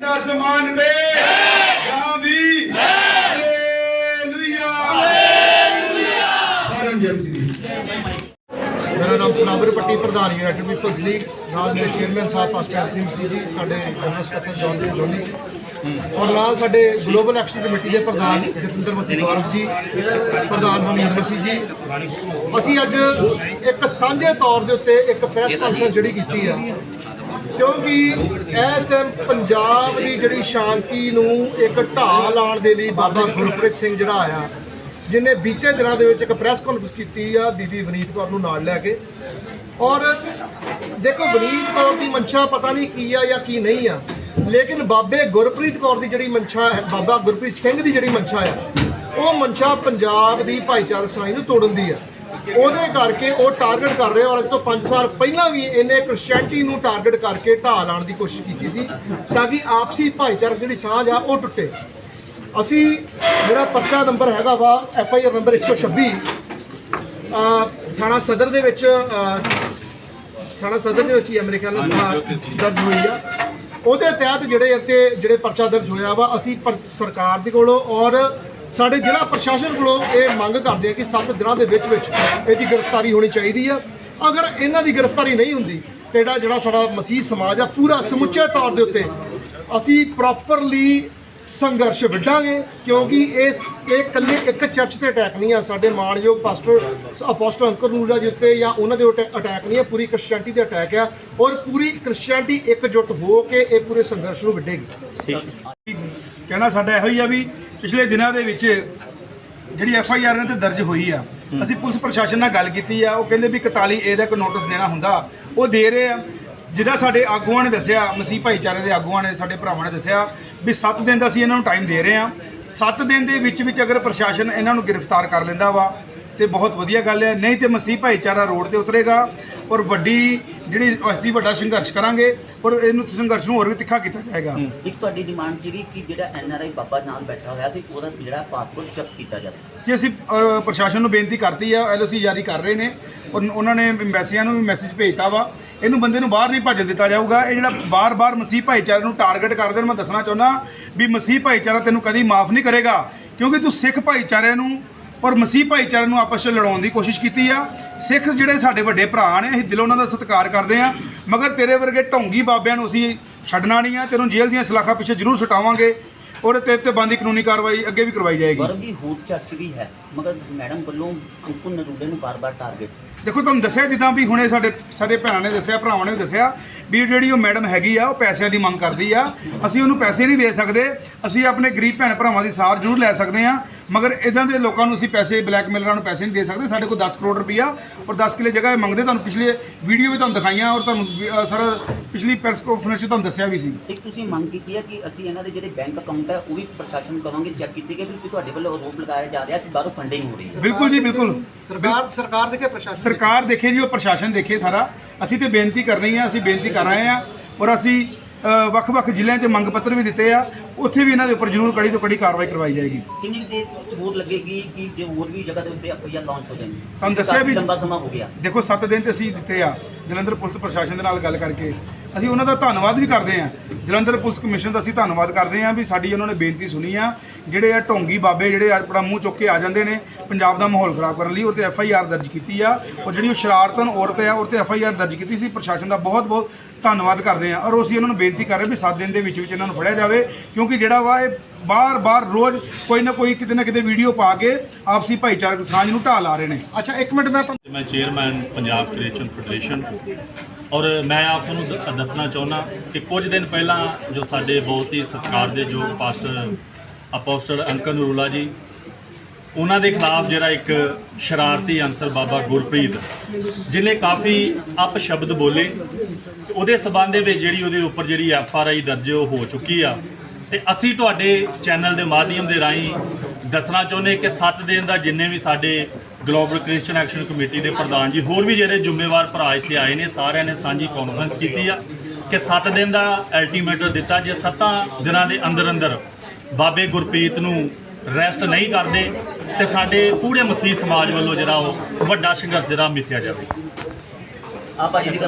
आसमान पे यहाँ भी हालेलुया परमजयती ਮੇਰਾ ਨਾਮ ਸਨਾਬਰ ਪੱਟੀ ਪ੍ਰਧਾਨ ਯੂਨਾਈਟਿਡ ਪੀਪਲਜ਼ ਲੀਗ ਨਾਲ ਮੇਰੇ ਚੇਅਰਮੈਨ ਸਾਹਿਬ ਪਾਸਟਰ ਐਂਥਨੀ ਮਸੀਹ ਜੀ ਸਾਡੇ ਜਨਰਲ ਸਕੱਤਰ ਜੌਨ ਜੀ ਜੋਨੀ ਜੀ ਔਰ ਨਾਲ ਸਾਡੇ ਗਲੋਬਲ ਐਕਸ਼ਨ ਕਮੇਟੀ ਦੇ ਪ੍ਰਧਾਨ ਜਤਿੰਦਰ ਮਸੀਹ ਗੌਰਵ ਜੀ ਪ੍ਰਧਾਨ ਹਮੀਦ ਮਸੀਹ ਜੀ ਅਸੀਂ ਅੱਜ ਇੱਕ ਸਾਂਝੇ ਤੌਰ ਦੇ ਉੱਤੇ ਇੱਕ ਪ੍ਰੈਸ ਕਾਨਫਰੰਸ ਜਿਹੜੀ ਕੀਤੀ ਆ ਕਿਉਂਕਿ ਇਸ ਟਾਈਮ ਪੰਜਾਬ ਦੀ ਜਿਹੜੀ ਸ਼ਾਂਤੀ ਨੂੰ ਇੱਕ ਢਾਹ ਲਾਉਣ ਦੇ ਲਈ ਬਾਬਾ ਗੁਰਪ੍ਰੀਤ ਸਿੰਘ ਜਿਹੜਾ ਆਇਆ, ਜਿਨੇ ਬੀਤੇ ਦਿਨਾਂ ਦੇ ਵਿੱਚ ਇੱਕ ਪ੍ਰੈਸ ਕਾਨਫਰੰਸ ਕੀਤੀ ਆ ਬੀਬੀ ਵਨੀਤ ਕੌਰ ਨੂੰ ਨਾਲ ਲੈ ਕੇ। ਔਰ ਦੇਖੋ ਵਨੀਤ ਕੌਰ ਦੀ ਮਨਸ਼ਾ ਪਤਾ ਨਹੀਂ ਕੀ ਆ ਜਾਂ ਕੀ ਨਹੀਂ ਆ, ਲੇਕਿਨ ਬਾਬੇ ਗੁਰਪ੍ਰੀਤ ਕੌਰ ਦੀ ਜਿਹੜੀ ਮਨਸ਼ਾ ਹੈ, ਬਾਬਾ ਗੁਰਪ੍ਰੀਤ ਸਿੰਘ ਦੀ ਜਿਹੜੀ ਮਨਸ਼ਾ ਆ, ਉਹ ਮਨਸ਼ਾ ਪੰਜਾਬ ਦੀ ਭਾਈਚਾਰਕ ਸਾਂਝ ਨੂੰ ਤੋੜਨ ਦੀ ਆ। ਉਹਦੇ ਕਰਕੇ ਉਹ ਟਾਰਗੇਟ ਕਰ ਰਹੇ ਔਰ ਅੱਜ ਤੋਂ 5 ਸਾਲ ਪਹਿਲਾਂ ਵੀ ਇਹਨੇ ਕ੍ਰਿਸਚੀਅਨਟੀ ਨੂੰ ਟਾਰਗੇਟ ਕਰਕੇ ਢਾਹ ਲਾਉਣ ਦੀ ਕੋਸ਼ਿਸ਼ ਕੀਤੀ ਸੀ ਤਾਂ ਕਿ ਆਪਸੀ ਭਾਈਚਾਰਕ ਜਿਹੜੀ ਸਾਂਝ ਆ ਉਹ ਟੁੱਟੇ। ਅਸੀਂ ਜਿਹੜਾ ਪਰਚਾ ਨੰਬਰ ਹੈਗਾ ਵਾ ਐਫ ਆਈ ਆਰ ਨੰਬਰ 126 ਅ, ਥਾਣਾ ਸਦਰ ਦੇ ਵਿੱਚ ਥਾਣਾ ਸਦਰ ਦੇ ਵਿੱਚ ਹੀ ਹੈ ਮੇਰੇ ਖਿਆਲ ਨਾਲ ਦਰਜ ਹੋਈ ਆ। ਉਹਦੇ ਤਹਿਤ ਜਿਹੜੇ ਇੱਥੇ ਜਿਹੜੇ ਪਰਚਾ ਦਰਜ ਹੋਇਆ ਵਾ ਅਸੀਂ ਸਰਕਾਰ ਦੇ ਕੋਲੋਂ ਔਰ ਸਾਡੇ ਜ਼ਿਲ੍ਹਾ ਪ੍ਰਸ਼ਾਸਨ ਕੋਲੋਂ ਇਹ ਮੰਗ ਕਰਦੇ ਆ ਕਿ 7 ਦਿਨਾਂ ਦੇ ਵਿੱਚ ਵਿੱਚ ਇਹਦੀ ਗ੍ਰਿਫਤਾਰੀ ਹੋਣੀ ਚਾਹੀਦੀ ਆ। ਅਗਰ ਇਹਨਾਂ ਦੀ ਗ੍ਰਿਫਤਾਰੀ ਨਹੀਂ ਹੁੰਦੀ ਤੇ ਜਿਹੜਾ ਜਿਹੜਾ ਸਾਡਾ ਮਸੀਹ ਸਮਾਜ ਆ, ਪੂਰਾ ਸਮੁੱਚੇ ਤੌਰ ਦੇ ਉੱਤੇ ਅਸੀਂ ਪ੍ਰੋਪਰਲੀ ਸੰਘਰਸ਼ ਵਿੱਢਾਂਗੇ, ਕਿਉਂਕਿ ਇਸ ਇਹ ਇਕੱਲੇ ਇੱਕ ਚਰਚ ਤੇ ਅਟੈਕ ਨਹੀਂ ਆ। ਸਾਡੇ ਮਾਣਯੋਗ ਪਾਸਟਰ ਅਪੋਸਟਲ ਅੰਕਰ ਨੂਰਾ ਜੀ ਉੱਤੇ ਜਾਂ ਉਹਨਾਂ ਦੇ ਉੱਤੇ ਅਟੈਕ ਨਹੀਂ ਆ, ਪੂਰੀ ਕ੍ਰਿਸਚੀਅਨਟੀ ਤੇ ਅਟੈਕ ਆ ਔਰ ਪੂਰੀ ਕ੍ਰਿਸਚੀਅਨਟੀ ਇਕਜੁੱਟ ਹੋ ਕੇ ਇਹ ਪੂਰੇ ਸੰਘਰਸ਼ ਨੂੰ ਵਿੱਢੇਗੀ। ਕਹਿਣਾ ਸਾਡਾ ਇਹੋ ਹੀ ਆ ਵੀ ਪਿਛਲੇ ਦਿਨਾਂ ਦੇ ਵਿੱਚ ਜਿਹੜੀ ਐਫ ਆਈ ਆਰ ਇਹਨਾਂ ਤੇ ਦਰਜ ਹੋਈ ਆ ਅਸੀਂ ਪੁਲਿਸ ਪ੍ਰਸ਼ਾਸਨ ਨਾਲ ਗੱਲ ਕੀਤੀ ਆ ਉਹ ਕਹਿੰਦੇ ਵੀ 41 ਏ ਦਾ ਕੋਈ ਨੋਟਿਸ ਦੇਣਾ ਹੁੰਦਾ। ਉਹ ਦੇ ਰਹੇ ਆ ਜਿਹਦਾ ਸਾਡੇ ਆਗੂਆਂ ਨੇ ਦੱਸਿਆ ਮਸੀਹ ਭਾਈਚਾਰੇ ਦੇ ਆਗੂਆਂ ਨੇ ਸਾਡੇ ਭਰਾਵਾਂ ਨੇ ਦੱਸਿਆ ਵੀ 7 ਦਿਨ ਦਾ ਅਸੀਂ ਇਹਨਾਂ ਨੂੰ ਟਾਈਮ ਦੇ ਰਹੇ ਆ। 7 ਦਿਨ ਦੇ ਵਿੱਚ ਵਿੱਚ ਅਗਰ ਪ੍ਰਸ਼ਾਸਨ ਇਹਨਾਂ ਨੂੰ ਗ੍ਰਿਫਤਾਰ ਕਰ ਲੈਂਦਾ ਵਾ ਤੇ ਬਹੁਤ ਵਧੀਆ ਗੱਲ ਹੈ। ਨਹੀਂ ਤੇ ਮਸੀਹ ਭਾਈਚਾਰਾ ਰੋਡ ਤੇ ਉਤਰੇਗਾ ਔਰ ਵੱਡੀ ਜਿਹੜੀ ਅਸੀਂ ਵੱਡਾ ਸੰਘਰਸ਼ ਕਰਾਂਗੇ ਔਰ ਇਹਨੂੰ ਸੰਘਰਸ਼ ਨੂੰ ਹੋਰ ਵੀ ਤਿੱਖਾ ਕੀਤਾ ਜਾਏਗਾ। ਇੱਕ ਤੁਹਾਡੀ ਡਿਮਾਂਡ ਸੀਗੀ ਕਿ ਜਿਹੜਾ ਐਨ ਆਰ ਆਈ ਬਾਬਾ ਨਾਲ ਬੈਠਾ ਹੋਇਆ ਸੀ ਉਹਦਾ ਜਿਹੜਾ ਪਾਸਪੋਰਟ ਜ਼ਬਤ ਕੀਤਾ ਜਾਵੇ। ਕਿ ਅਸੀਂ ਪ੍ਰਸ਼ਾਸਨ ਨੂੰ ਬੇਨਤੀ ਕਰਤੀ ਆ ਐਲਓਸੀ ਜਾਰੀ ਕਰ ਰਹੇ ਨੇ ਔਰ ਉਹਨਾਂ ਨੇ ਐਮਬੈਸੀਆਂ ਨੂੰ ਵੀ ਮੈਸੇਜ ਭੇਜਤਾ ਵਾ। ਇਹਨੂੰ ਬੰਦੇ ਨੂੰ ਬਾਹਰ ਨਹੀਂ ਭੱਜਣ ਦਿੱਤਾ ਜਾਊਗਾ। ਇਹ ਜਿਹੜਾ ਬਾਰ-ਬਾਰ ਮਸੀਹ ਭਾਈਚਾਰੇ ਨੂੰ ਟਾਰਗੇਟ ਕਰਦੇ ਨੇ ਮੈਂ ਦੱਸਣਾ ਚਾਹੁੰਦਾ ਵੀ ਮਸੀਹ ਭਾਈਚਾਰਾ ਤੈਨੂੰ ਕਦੀ ਮਾਫ ਨਹੀਂ ਕਰੇਗਾ ਕਿਉਂਕਿ ਤੂੰ ਸਿੱਖ ਭਾਈਚਾਰੇ ਨੂੰ ਔਰ ਮਸੀਹ ਭਾਈਚਾਰੇ ਨੂੰ ਆਪਸ ਵਿੱਚ ਲੜਾਉਣ ਦੀ ਕੋਸ਼ਿਸ਼ ਕੀਤੀ ਆ। ਸਿੱਖ ਜਿਹੜੇ ਸਾਡੇ ਵੱਡੇ ਭਰਾ ਨੇ, ਅਸੀਂ ਦਿਲੋਂ ਉਹਨਾਂ ਦਾ ਸਤਿਕਾਰ ਕਰਦੇ ਆ ਮਗਰ ਤੇਰੇ ਵਰਗੇ ਢੋਂਗੀ ਬਾਬਿਆਂ ਨੂੰ ਅਸੀਂ ਛੱਡਣਾ ਨਹੀਂ ਆ, ਤੈਨੂੰ ਜੇਲ੍ਹ ਦੀਆਂ ਸਲਾਖਾਂ ਪਿੱਛੇ ਜ਼ਰੂਰ ਛੁਟਾਵਾਂਗੇ ਔਰ ਤੇਰੇ ਤੇ ਬੰਦੀ ਕਾਨੂੰਨੀ ਕਾਰਵਾਈ ਅੱਗੇ ਵੀ ਕਰਵਾਈ ਜਾਏਗੀ। ਗੌਰਵ ਜੀ ਹੂਟ ਚਰਚ ਵੀ ਹੈ। ਮਗਰ ਮੈਡਮ ਵੱਲੋਂ ਅੰਕੁਰ ਨਰੂਲੇ ਨੂੰ ਬਾਰ-ਬਾਰ ਟਾਰਗੇਟ ਦੇਖੋ ਤੁਹਾਨੂੰ ਦੱਸਿਆ ਜਿੱਦਾਂ ਵੀ ਹੁਣੇ ਸਾਡੇ ਸਾਡੇ ਭੈਣਾਂ ਨੇ ਦੱਸਿਆ ਭਰਾਵਾਂ ਨੇ ਦੱਸਿਆ ਵੀ ਜਿਹੜੀ ਉਹ ਮੈਡਮ ਹੈਗੀ ਆ ਉਹ ਪੈਸਿਆਂ ਦੀ ਮੰਗ ਕਰਦੀ ਆ। ਅਸੀਂ ਉਹਨੂੰ ਪੈਸੇ ਨਹੀਂ ਦੇ ਸਕਦੇ। ਅਸੀਂ ਆਪਣੇ ਗਰੀਬ ਭੈਣ ਭਰਾਵਾਂ ਦੀ ਸਾਰ ਜ਼ਰੂਰ ਲੈ ਸਕਦੇ ਆ। ਮਗਰ ਇਦਾਂ ਦੇ ਲੋਕਾਂ ਨੂੰ ਅਸੀਂ ਪੈਸੇ ਬਲੈਕਮੇਲਰਾਂ ਨੂੰ ਪੈਸੇ ਨਹੀਂ ਦੇ ਸਕਦੇ। ਸਾਡੇ ਕੋਲ 10 ਕਰੋੜ ਰੁਪਈਆ ਔਰ 10 ਕਿਲੇ ਜਗ੍ਹਾ ਇਹ ਮੰਗਦੇ। ਤੁਹਾਨੂੰ ਪਿਛਲੇ ਵੀਡੀਓ ਵੀ ਤੁਹਾਨੂੰ ਦਿਖਾਈਆਂ ਔਰ ਤੁਹਾਨੂੰ ਸਾਰਾ ਪਿਛਲੀ ਪ੍ਰੈਸ ਕਾਨਫਰੰਸ 'ਚ ਤੁਹਾਨੂੰ ਦੱਸਿਆ ਵੀ ਸੀ। ਇੱਕ ਤੁਸੀਂ ਮੰਗ ਕੀਤੀ ਹੈ ਕਿ ਅਸੀਂ ਇਹਨਾਂ ਦੇ ਜਿਹੜੇ ਬੈਂਕ ਅਕਾਊਂਟ ਹੈ ਉਹ ਵੀ ਪ੍ਰਸ਼ਾਸਨ ਕਰਾਂਗੇ ਚੈੱਕ ਕੀਤੇ ਵੀ ਤੁਹਾਡੇ ਵੱਲੋਂ ਆਰੋਪ ਲਗਾਇਆ ਜਾ ਰਿਹਾ ਕਿ ਬਾਹਰੋਂ ਫੰਡਿੰਗ ਹੋ ਰਹੀ ਹੈ। ਬਿਲਕੁਲ ਜੀ, ਬਿਲਕੁਲ। ਸਰਕਾਰ ਸਰਕਾਰ ਦੇਖੇ ਪ੍ਰਸ਼ਾਸਨ ਸਰਕਾਰ ਦੇਖੇ ਜੀ ਉਹ ਪ੍ਰਸ਼ਾਸਨ ਦੇਖੇ ਸਾਰਾ। ਅਸੀਂ ਤੇ ਬੇਨਤੀ ਕਰਨੀ ਆ ਅਸੀਂ ਬੇਨਤੀ ਕਰ ਰਹੇ ਆ ਔਰ ਅਸੀਂ ਵੱਖ-ਵੱਖ ਜ਼ਿਲ੍ਹਿਆਂ 'ਚ ਮੰਗ ਪੱਤਰ ਵੀ ਦਿੱਤੇ ਆ। ਉੱਥੇ ਵੀ ਇਹਨਾਂ ਦੇ ਉੱਪਰ ਜ਼ਰੂਰ ਕੜੀ ਤੋਂ ਕੜੀ ਕਾਰਵਾਈ ਕਰਵਾਈ ਜਾਏਗੀ। ਕਿੰਨੀ ਕੁ ਦੇਰ ਚ ਹੋਰ ਲੱਗੇਗੀ ਕਿ ਜੇ ਹੋਰ ਵੀ ਜਗ੍ਹਾ ਦੇ ਉੱਤੇ ਐਫਆਈਆਰ ਲਾਂਚ ਹੋ ਜਾਣਗੀ ਤੁਹਾਨੂੰ ਦੱਸਿਆ ਵੀ- ਲੰਬਾ ਸਮਾਂ ਹੋ ਗਿਆ। ਦੇਖੋ 7 ਦਿਨ ਤੇ ਅਸੀਂ ਦਿੱਤੇ ਆ। ਜਲੰਧਰ ਪੁਲਿਸ ਪ੍ਰਸ਼ਾਸਨ ਦੇ ਨਾਲ ਗੱਲ ਕਰਕੇ ਅਸੀਂ ਉਹਨਾਂ ਦਾ ਧੰਨਵਾਦ ਵੀ ਕਰਦੇ ਹਾਂ। ਜਲੰਧਰ ਪੁਲਿਸ ਕਮਿਸ਼ਨ ਦਾ ਅਸੀਂ ਧੰਨਵਾਦ ਕਰਦੇ ਹਾਂ ਵੀ ਸਾਡੀ ਉਹਨਾਂ ਨੇ ਬੇਨਤੀ ਸੁਣੀ ਆ। ਜਿਹੜੇ ਆ ਢੋਂਗੀ ਬਾਬੇ ਜਿਹੜੇ ਆਪਣਾ ਮੂੰਹ ਚੁੱਕ ਕੇ ਆ ਜਾਂਦੇ ਨੇ, ਪੰਜਾਬ ਦਾ ਮਾਹੌਲ ਖਰਾਬ ਕਰਨ ਲਈ ਉਹ ਤੇ ਐਫ ਆਈ ਆਰ ਦਰਜ ਕੀਤੀ ਆ। ਔਰ ਜਿਹੜੀ ਉਹ ਸ਼ਰਾਰਤਨ ਔਰਤ ਆ ਉਹ ਤੇ ਐਫ ਆਈ ਆਰ ਦਰਜ ਕੀਤੀ ਸੀ, ਪ੍ਰਸ਼ਾਸਨ ਦਾ ਬਹੁਤ ਬਹੁਤ ਧੰਨਵਾਦ ਕਰਦੇ ਆ ਔਰ ਅਸੀਂ ਉਹਨਾਂ ਨੂੰ ਬੇਨਤੀ ਕਰ ਰਹੇ ਵੀ 7 ਦਿਨ ਦੇ ਵਿੱਚ ਵਿੱਚ ਇਹਨਾਂ ਨੂੰ ਫੜਿਆ ਜਾਵੇ, ਕਿਉਂਕਿ ਜਿਹੜਾ ਵਾ ਇਹ ਬਾਰ-ਬਾਰ ਰੋਜ਼ ਕੋਈ ਨਾ ਕੋਈ ਕਿਤੇ ਨਾ ਕਿਤੇ ਵੀਡੀਓ ਪਾ ਕੇ ਆਪਸੀ ਭਾਈਚਾਰਕ ਸਾਂਝ ਨੂੰ ਢਾਹ ਲਾ ਰਹੇ ਨੇ। ਅੱਛਾ, ਇੱਕ ਮਿੰਟ ਮੈਂ ਤੁਹਾਨੂੰ ਮੈਂ ਚੇਅਰਮੈਨ ਪੰਜਾਬ ਕ੍ਰਿਸਚੀਅਨ ਫੈਡਰੇਸ਼ਨ। ਔਰ ਮੈਂ ਆਪ ਨੂੰ ਦੱਸਣਾ ਚਾਹੁੰਦਾ ਕਿ ਕੁਝ ਦਿਨ ਪਹਿਲਾਂ ਜੋ ਸਾਡੇ ਬਹੁਤ ਹੀ ਸਤਿਕਾਰ ਦੇ ਸਤਿਕਾਰਯੋਗ ਪਾਸਟਰ ਅਪੋਸਟਲ ਅੰਕਰ ਨੂਰੁੱਲਾ ਜੀ, ਉਹਨਾਂ ਦੇ ਖਿਲਾਫ ਜਿਹੜਾ ਇੱਕ ਸ਼ਰਾਰਤੀ ਅਨਸਰ ਬਾਬਾ ਗੁਰਪ੍ਰੀਤ ਜਿਨੇ ਕਾਫੀ ਅਪਸ਼ਬਦ ਬੋਲੇ, ਉਹਦੇ ਸਬੰਧ ਦੇ ਵਿੱਚ ਜਿਹੜੀ ਉਹਦੇ ਉੱਪਰ ਜਿਹੜੀ ਐਫ ਆਰ ਆਈ ਦਰਜ ਉਹ ਹੋ ਚੁੱਕੀ ਆ। ਤੇ ਅਸੀਂ ਤੁਹਾਡੇ ਚੈਨਲ ਦੇ ਮਾਧਿਅਮ ਦੇ ਰਾਹੀਂ ਦੱਸਣਾ ਚਾਹੁੰਦੇ ਕਿ 7 ਦਿਨ ਦਾ ਜਿੰਨੇ ਵੀ ਸਾਡੇ ਗਲੋਬਲ ਕ੍ਰਿਸਚੀਅਨ ਐਕਸ਼ਨ ਕਮੇਟੀ ਦੇ ਪ੍ਰਧਾਨ ਜੀ, ਹੋਰ ਵੀ ਜਿਹੜੇ ਜ਼ਿੰਮੇਵਾਰ ਭਰਾ ਇੱਥੇ ਆਏ ਨੇ, ਸਾਰਿਆਂ ਨੇ ਸਾਂਝੀ ਕਾਨਫਰੰਸ ਕੀਤੀ ਆ ਕਿ 7 ਦਿਨ ਦਾ ਅਲਟੀਮੇਟਰ ਦਿੱਤਾ ਜੇ 7 ਦਿਨਾਂ ਦੇ ਅੰਦਰ ਅੰਦਰ ਬਾਬੇ ਗੁਰਪ੍ਰੀਤ ਨੂੰ ਰੈਸਟ ਨਹੀਂ ਕਰਦੇ ਤੇ ਸਾਡੇ ਪੂਰੇ ਮਸੀਹ ਸਮਾਜ ਵੱਲੋਂ ਜਿਹੜਾ ਉਹ ਵੱਡਾ ਸੰਘਰਸ਼ ਜਿਹੜਾ ਮਿੱਥਿਆ ਜਾਵੇ। ਆ ਭਾਜੀ